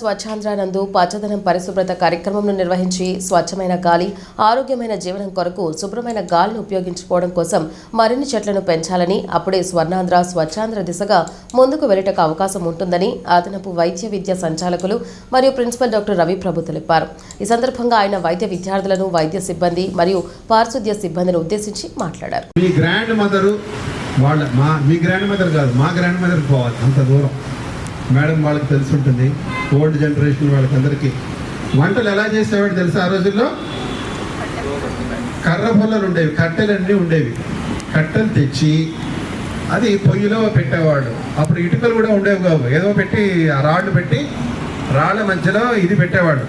స్వచ్ఛాంధ్ర నందు పచ్చదనం పరిశుభ్రత కార్యక్రమంను నిర్వహించి స్వచ్ఛమైన గాలి ఆరోగ్యమైన జీవనం కొరకు శుభ్రమైన గాలిని ఉపయోగించుకోవడం కోసం మరిన్ని చెట్లను పెంచాలని అప్పుడే స్వర్ణాంధ్ర స్వచ్ఛాంధ్ర దిశగా ముందుకు వెళ్ళటకు అవకాశం ఉంటుందని అదనపు వైద్య విద్య సంచాలకులు మరియు ప్రిన్సిపల్ డాక్టర్ రవి ప్రభు తెలిపారు. ఈ సందర్భంగా ఆయన వైద్య విద్యార్థులను వైద్య సిబ్బంది మరియు పారిశుద్ధ్య సిబ్బందిని ఉద్దేశించి మాట్లాడారు. మీ గ్రాండ్ మదర్ వాళ్ళ మా మీ గ్రాండ్ మదర్ కాదు మా గ్రాండ్ మదర్ పోవాలి అంత దూరం. మేడం వాళ్ళకి తెలిసి ఉంటుంది. ఓల్డ్ జనరేషన్ వాళ్ళకి అందరికీ వంటలు ఎలా చేసేవాడు తెలుసా ఆ రోజుల్లో? కర్ర పొల్లలు ఉండేవి కట్టెలన్నీ ఉండేవి. కట్టెలు తెచ్చి అది పొయ్యిలో పెట్టేవాడు. అప్పుడు ఇటుకలు కూడా ఉండేవి కావు. ఏదో పెట్టి ఆ రాళ్ళు పెట్టి రాళ్ళ మధ్యలో ఇది పెట్టేవాడు.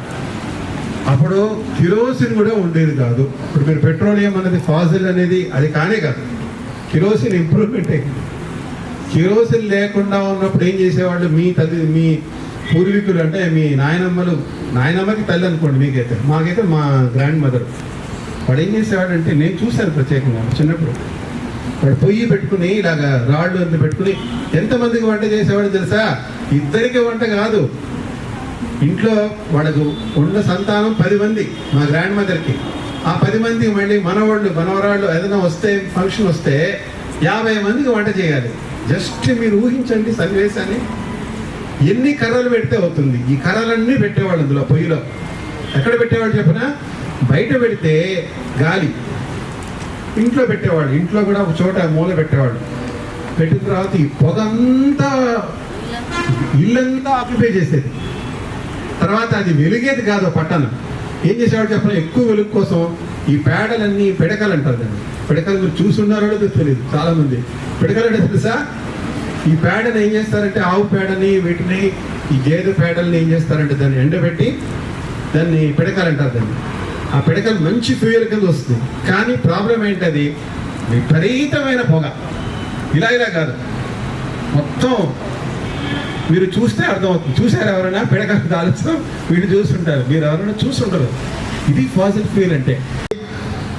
అప్పుడు కిరోసిన్ కూడా ఉండేది కాదు. ఇప్పుడు మీరు పెట్రోలియం అనేది ఫాజిల్ అనేది అది కానే కాదు. కిరోసిన్ ఇంప్రూవ్మెంట్ అయింది. కిరోసిన్ లేకుండా ఉన్నప్పుడు ఏం చేసేవాళ్ళు? మీ తల్లి మీ పూర్వీకులు అంటే మీ నాయనమ్మలు నాయనమ్మకి తల్లి అనుకోండి మీకైతే. మాకైతే మా గ్రాండ్ మదర్. వాడు ఏం చేసేవాడంటే నేను చూశాను ప్రత్యేకంగా చిన్నప్పుడు. వాడు పొయ్యి పెట్టుకుని ఇలాగా రాళ్ళు అంత పెట్టుకుని ఎంతమందికి వంట చేసేవాడు తెలుసా? ఇద్దరికి వంట కాదు. ఇంట్లో వాడకు ఉన్న సంతానం పది మంది మా గ్రాండ్ మదర్కి. ఆ పది మందికి మళ్ళీ మనవాళ్ళు మనవరాళ్ళు ఏదైనా వస్తే ఫంక్షన్ వస్తే యాభై మందికి వంట చేయాలి. జస్ట్ మీరు ఊహించండి సన్నివేశాన్ని. ఎన్ని కర్రలు పెడితే అవుతుంది? ఈ కర్రలన్నీ పెట్టేవాళ్ళు అందులో పొయ్యిలో. ఎక్కడ పెట్టేవాళ్ళు చెప్పిన? బయట పెడితే గాలి. ఇంట్లో పెట్టేవాళ్ళు ఇంట్లో కూడా ఒక చోట మూల పెట్టేవాళ్ళు. పెట్టిన తర్వాత ఈ పొగ అంతా ఇల్లంతా ఆక్యుపై చేసేది. తర్వాత అది వెలిగేది కాదు పట్టణం. ఏం చేసేవాడు చెప్పిన? ఎక్కువ వెలుగు కోసం ఈ పేడలన్నీ పిడకలు అంటారు దాన్ని. పిడకలు మీరు చూసున్నారో తెలియదు చాలా మంది పిడకలు అంటే తెలుసా? ఈ పేడని ఏం చేస్తారంటే ఆవు పేడని వీటిని ఈ గేదె పేడల్ని ఏం చేస్తారంటే దాన్ని ఎండబెట్టి దాన్ని పిడకలు అంటారు దాన్ని. ఆ పిడకలు మంచి ఫ్యూయల్ కింద వస్తుంది కానీ ప్రాబ్లం ఏంటది? విపరీతమైన పొగ. ఇలా ఇలా కాదు. మొత్తం మీరు చూస్తే అర్థమవుతుంది. చూసారు ఎవరైనా? పిడకలు కాలుస్తాం వీళ్ళు చూస్తుంటారు. మీరు ఎవరైనా చూస్తుంటారు ఇది ఫాజిల్ ఫ్యూయల్ అంటే.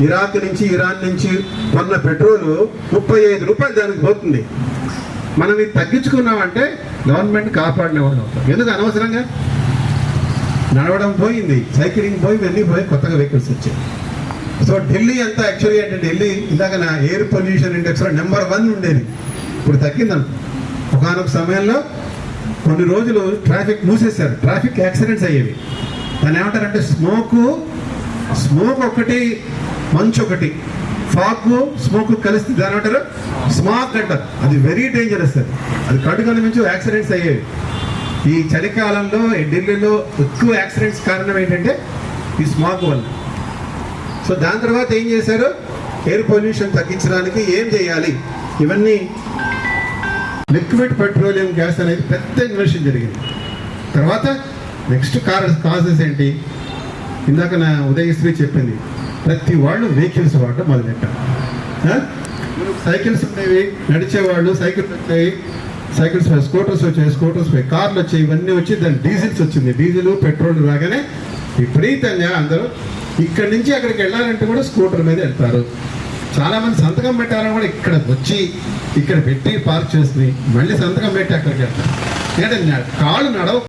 ఇరాక్ నుంచి ఇరాన్ నుంచి కొన్న పెట్రోల్ ముప్పై ఐదు రూపాయలు దానికి పోతుంది. మనం ఇది తగ్గించుకున్నామంటే గవర్నమెంట్ కాపాడిన వాళ్ళు అవుతాం ఎందుకు అనవసరంగా? నడవడం పోయింది సైక్లింగ్ పోయి వెళ్ళి పోయి కొత్తగా వెహికల్స్ వచ్చాయి. సో ఢిల్లీ అంతా యాక్చువల్లీ అంటే ఢిల్లీ ఇందాక నా ఎయిర్ పొల్యూషన్ ఇండెక్స్లో నెంబర్ వన్ ఉండేది. ఇప్పుడు తగ్గిందను. ఒకనొక సమయంలో కొన్ని రోజులు ట్రాఫిక్ మూసేశారు. ట్రాఫిక్ యాక్సిడెంట్స్ అయ్యేవి. దాన్ని ఏమంటారంటే స్మోకు స్మోక్ ఒకటి మంచు ఒకటి ఫాగ్ స్మోక్ కలిస్తే దాని అంటారు స్మాక్ అంటారు. అది వెరీ డేంజరస్ అది. అది కడు కనిపించు యాక్సిడెంట్స్ అయ్యేవి ఈ చలికాలంలో ఈ ఢిల్లీలో ఎక్కువ యాక్సిడెంట్స్ కారణం ఏంటంటే ఈ స్మాక్ వల్ల. సో దాని తర్వాత ఏం చేశారు? ఎయిర్ పొల్యూషన్ తగ్గించడానికి ఏం చేయాలి? ఇవన్నీ లిక్విడ్ పెట్రోలియం గ్యాస్ అనేది పెద్ద ఇన్వెషన్ జరిగింది. తర్వాత నెక్స్ట్ కార్ కాజెస్ ఏంటి? ఇందాక నా ఉదయశ్రీ చెప్పింది. ప్రతి వాళ్ళు వెహికల్స్ వాడటం మొదలెట్టారు. సైకిల్స్ ఉండేవి నడిచేవాళ్ళు సైకిల్స్ వచ్చాయి సైకిల్స్ పై స్కూటర్స్ వచ్చాయి స్కూటర్స్ పై కార్లు వచ్చాయి ఇవన్నీ వచ్చి దాని డీజిల్స్ వచ్చింది. డీజిల్ పెట్రోల్ రాగానే విపరీతంగా అందరూ ఇక్కడి నుంచి అక్కడికి వెళ్ళాలంటే కూడా స్కూటర్ మీద వెళ్తారు. చాలామంది సంతకం పెట్టాలని కూడా ఇక్కడ వచ్చి ఇక్కడ పెట్టి పార్క్ చేసి మళ్ళీ సంతకం పెట్టి అక్కడికి వెళ్తారు. ఏంటంటే కాళ్ళు నడవ